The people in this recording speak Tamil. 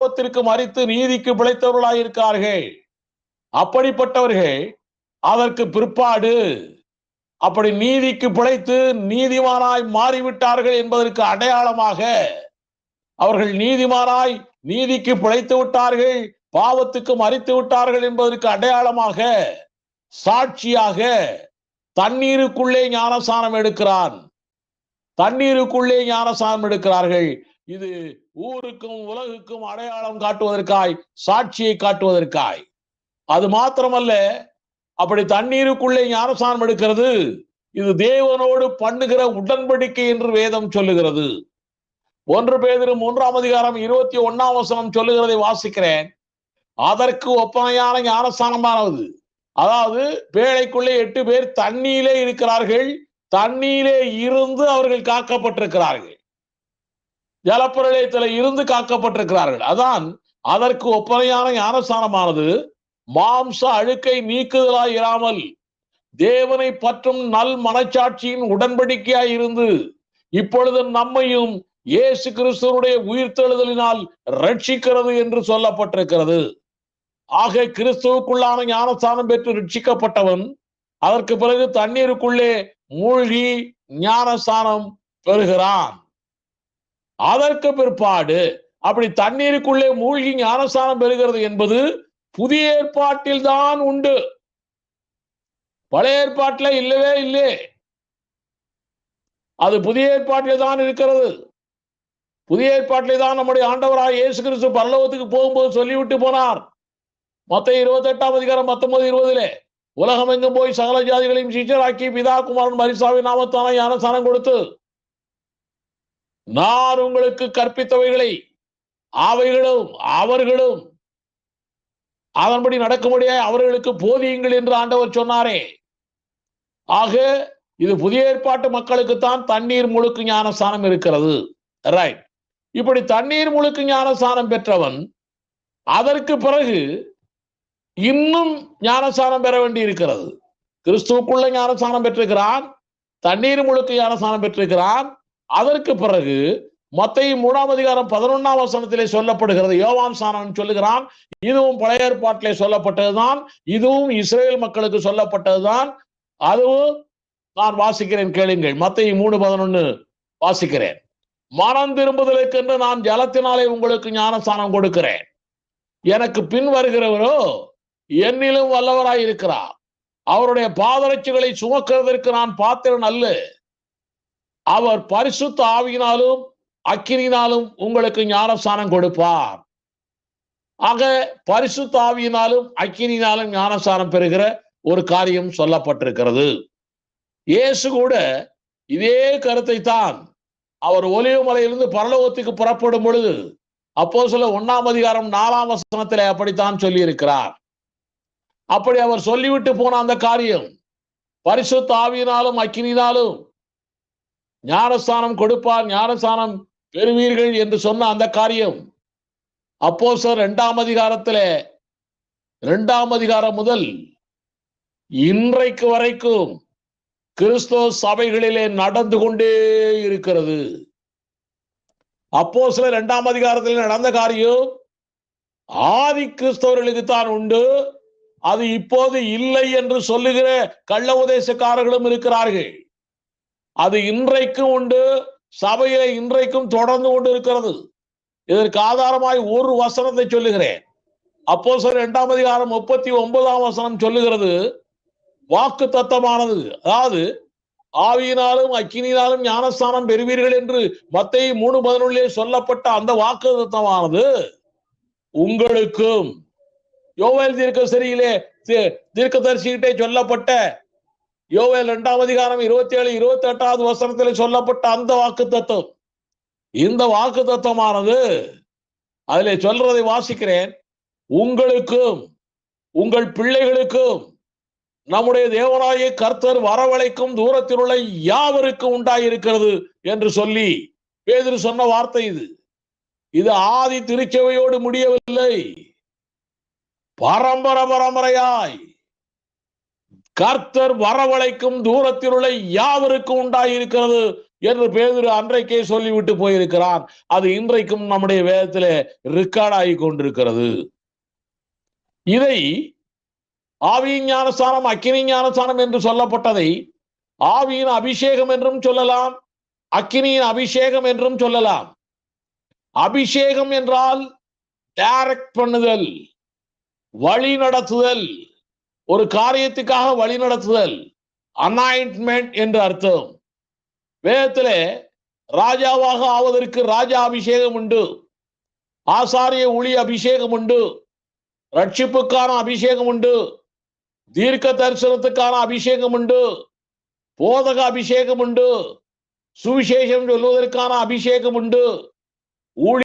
பாவத்திற்கு மறித்து நீதிக்கு பிழைத்தவர்களாய் அப்படிப்பட்டவர்கள் அதற்கு பிற்பாடு அப்படி நீதிக்கு பிழைத்து நீதிமானாய் மாறிவிட்டார்கள் என்பதற்கு அடையாளமாக அவர்கள் நீதிமானாய் நீதிக்கு பிழைத்து விட்டார்கள் பாவத்துக்கு மறித்து விட்டார்கள் என்பதற்கு அடையாளமாக சாட்சியாக தண்ணீருக்குள்ளே ஞானசானம் எடுக்கிறான். தண்ணீருக்குள்ளே ஞானசானம் எடுக்கிறார்கள். இது ஊருக்கும் உலகுக்கும் அடையாளம் காட்டுவதற்காய் சாட்சியை காட்டுவதற்காய். அது மாத்திரமல்ல அப்படி தண்ணீருக்குள்ளே ஞானசானம் எடுக்கிறது. இது தேவனோடு பண்ணுகிற உடன்படிக்கை என்று வேதம் சொல்லுகிறது. ஒன்று பேதிரு மூன்றாம் அதிகாரம் இருபத்தி ஒன்னாம் வசனம் சொல்லுகிறதை வாசிக்கிறேன். அதற்கு ஒப்பனையான ஞானஸ்தானமானது அதாவது பேழைக்குள்ளே எட்டு பேர் தண்ணீரிலே இருக்கிறார்கள். தண்ணீரிலே இருந்து அவர்கள் காக்கப்பட்டிருக்கிறார்கள். ஜலப்பிரளயத்தில் இருந்து காக்கப்பட்டிருக்கிறார்கள். அதான் அதற்கு ஒப்பனையான ஞானஸ்தானமானது மாம்ச அழுக்கை நீக்குதலாய் இராமல் தேவனை பற்றும் நல் மனச்சாட்சியின் உடன்படிக்கையாய் இருந்து இப்பொழுது நம்மையும் இயேசு கிறிஸ்துவனுடைய உயிர்த்தெழுதலினால் ரட்சிக்கிறது என்று சொல்லப்பட்டிருக்கிறது. ஆக கிறிஸ்துவுக்குள்ளான ஞானஸ்தானம் பெற்று ரட்சிக்கப்பட்டவன் அதற்கு பிறகு தண்ணீருக்குள்ளே மூழ்கி ஞானஸ்தானம் பெறுகிறான். அதற்கு பிற்பாடு அப்படி தண்ணீருக்குள்ளே மூழ்கி ஞானஸ்தானம் பெறுகிறது என்பது புதிய ஏற்பாட்டில் தான் உண்டு. பழைய ஏற்பாட்டில் இல்லவே இல்லை. அது புதிய ஏற்பாட்டில் தான் இருக்கிறது. புதிய ஏற்பாட்டிலே தான் நம்முடைய ஆண்டவராக இயேசு கிறிஸ்து பரலோகத்துக்கு போகும்போது சொல்லிவிட்டு போனார். மத்த இருபத்தி எட்டாம் அதிகாரம் பத்தொன்பது இருபதுல உலகம் எங்கும் போய் சகல ஜாதிகளையும் சீச்சராக்கி பிதா குமாரன் மரிசாவின் நாமத்தான ஞானஸ்தானம் கொடுத்து நான் உங்களுக்கு கற்பித்தவைகளை அவைகளும் அவர்களும். அதன்படி நடக்கும்படியாய் அவர்களுக்கு போதியுங்கள் என்று ஆண்டவர் சொன்னாரே. ஆக இது புதிய ஏற்பாட்டு மக்களுக்குத்தான் தண்ணீர் முழுக்கு ஞானஸ்தானம் இருக்கிறது. ரைட் இப்படி தண்ணீர் முழுக்கு ஞானஸ்தானம் பெற்றவன் அதற்கு பிறகு இன்னும் ஞானஸ்தானம் பெற வேண்டி இருக்கிறது கிறிஸ்துவுக்குள்ள ஞானஸ்தானம் பெற்றிருக்கிறான் தண்ணீர் முழுக்க ஞானஸ்தானம் பெற்றிருக்கிறான் அதற்கு பிறகு மத்திய மூணாம் அதிகாரம் பதினொன்னாம் வசனத்திலே சொல்லப்படுகிறது. யோவான் சாணன் சொல்லுகிறான் இதுவும் பழைய ஏற்பாட்டிலே சொல்லப்பட்டதுதான் இதுவும் இஸ்ரேல் மக்களுக்கு சொல்லப்பட்டதுதான். அதுவும் நான் வாசிக்கிறேன் கேளுங்கள். மத்திய மூணு பதினொன்னு வாசிக்கிறேன். மனம் திரும்புதலுக்கென்று நான் ஜலத்தினாலே உங்களுக்கு ஞானஸ்தானம் கொடுக்கிறேன். எனக்கு பின் வருகிறவரோ என்னிலும் வல்லவராய் இருக்கிறார் அவருடைய பாதரட்சிகளை சுமக்கிறதற்கு நான் பாத்திரன் அல்ல. அவர் பரிசுத்த ஆவியினாலும் அக்கினினாலும் உங்களுக்கு ஞானஸ்தானம் கொடுப்பார். ஆக பரிசுத்த ஆவியினாலும் அக்கினினாலும் ஞானஸ்தானம் பெறுகிற ஒரு காரியம் சொல்லப்பட்டிருக்கிறது. இயேசு கூட இதே கருத்தை தான் அவர் ஒலிவமலையிலிருந்து பரலோகத்துக்கு புறப்படும் பொழுது அப்போ சொல்ல ஒன்னாம் அதிகாரம் நாலாம் வசனத்திலே அப்படித்தான் சொல்லியிருக்கிறார். அப்படி அவர் சொல்லிவிட்டு போன அந்த காரியம் பரிசுத்த ஆவியினாலும் அக்கினினாலும் ஞானஸ்தானம் கொடுப்பார் ஞானஸ்தானம் பெறுவீர்கள் என்று சொன்ன அந்த காரியம். அப்போ சார் இரண்டாம் அதிகாரத்தில் இரண்டாம் அதிகாரம் முதல் இன்றைக்கு வரைக்கும் கிறிஸ்தவ சபைகளிலே நடந்து கொண்டே இருக்கிறது. அப்போ சில இரண்டாம் அதிகாரத்தில் நடந்த காரியம் ஆதி கிறிஸ்தவர்களுக்கு தான் உண்டு. அது இப்போது இல்லை என்று சொல்லுகிற கள்ள உதேசக்காரர்களும் இருக்கிறார்கள். அது இன்றைக்கும் உண்டு சபையில இன்றைக்கும் தொடர்ந்து கொண்டு இருக்கிறது இதற்கு ஆதாரமாய் ஒரு வசனத்தை சொல்லுகிறேன். அப்போ சார் இரண்டாம் அதிகாரம் முப்பத்தி ஒன்பதாம் வசனம் சொல்லுகிறது. வாக்கு தத்தமானது அதாவது ஆவியினாலும் அக்கினியினாலும் ஞானஸ்தானம் பெறுவீர்கள் என்று மத்தை மூணு பதினொன்றிலே சொல்லப்பட்ட அந்த வாக்கு தத்தமானது உங்களுக்கும். யோவேல் தீர்க்க சரியிலே தீர்க்கதரிசிகிட்டே சொல்லப்பட்ட யோவேல் இரண்டாம் அதிகாரம் இருபத்தி ஏழு இருபத்தி எட்டாவது வசனத்தில் சொல்லப்பட்ட அந்த வாக்கு தத்துவம் இந்த வாக்கு தத்துவமானது அதிலே சொல்றதை வாசிக்கிறேன். உங்களுக்கும் உங்கள் பிள்ளைகளுக்கும் நம்முடைய தேவனாய கர்த்தர் வரவழைக்கும் தூரத்தில் உள்ள யாவருக்கும் உண்டாயிருக்கிறது என்று சொல்லி பேதிரு சொன்ன வார்த்தை இது. இது ஆதி திருச்சபையோடு முடியவில்லை. பரம்பர பரம்பரையாய் கர்த்தர் வரவழைக்கும் தூரத்தில் உள்ள யாவருக்கும் உண்டாயிருக்கிறது என்று பேதுரு அன்றைக்கே சொல்லிவிட்டு போயிருக்கிறான். அது இன்றைக்கும் நம்முடைய வேதத்திலே ரெக்கார்ட் ஆகி கொண்டிருக்கிறது. இதை ஆவியின் ஞானஸ்தானம் அக்கினி ஞானஸ்தானம் என்று சொல்லப்பட்டதை ஆவியின் அபிஷேகம் என்றும் சொல்லலாம் அக்கினியின் அபிஷேகம் என்றும் சொல்லலாம். அபிஷேகம் என்றால் டைரக்ட் பண்ணுதல் வழி நடத்துதல் ஒரு காரியத்துக்காக வழி நடத்துதல் அனாயின்மெண்ட் என்று அர்த்தம். வேதத்திலே ராஜாவாக ஆவதற்கு ராஜா அபிஷேகம் உண்டு. ஆசாரிய ஒளி அபிஷேகம் உண்டு. ரட்சிப்புக்கான அபிஷேகம் உண்டு. தீர்க்க தரிசனத்துக்கான அபிஷேகம் உண்டு. போதக அபிஷேகம் உண்டு. சுவிசேஷம் சொல்வதற்கான அபிஷேகம் உண்டு. ஊழி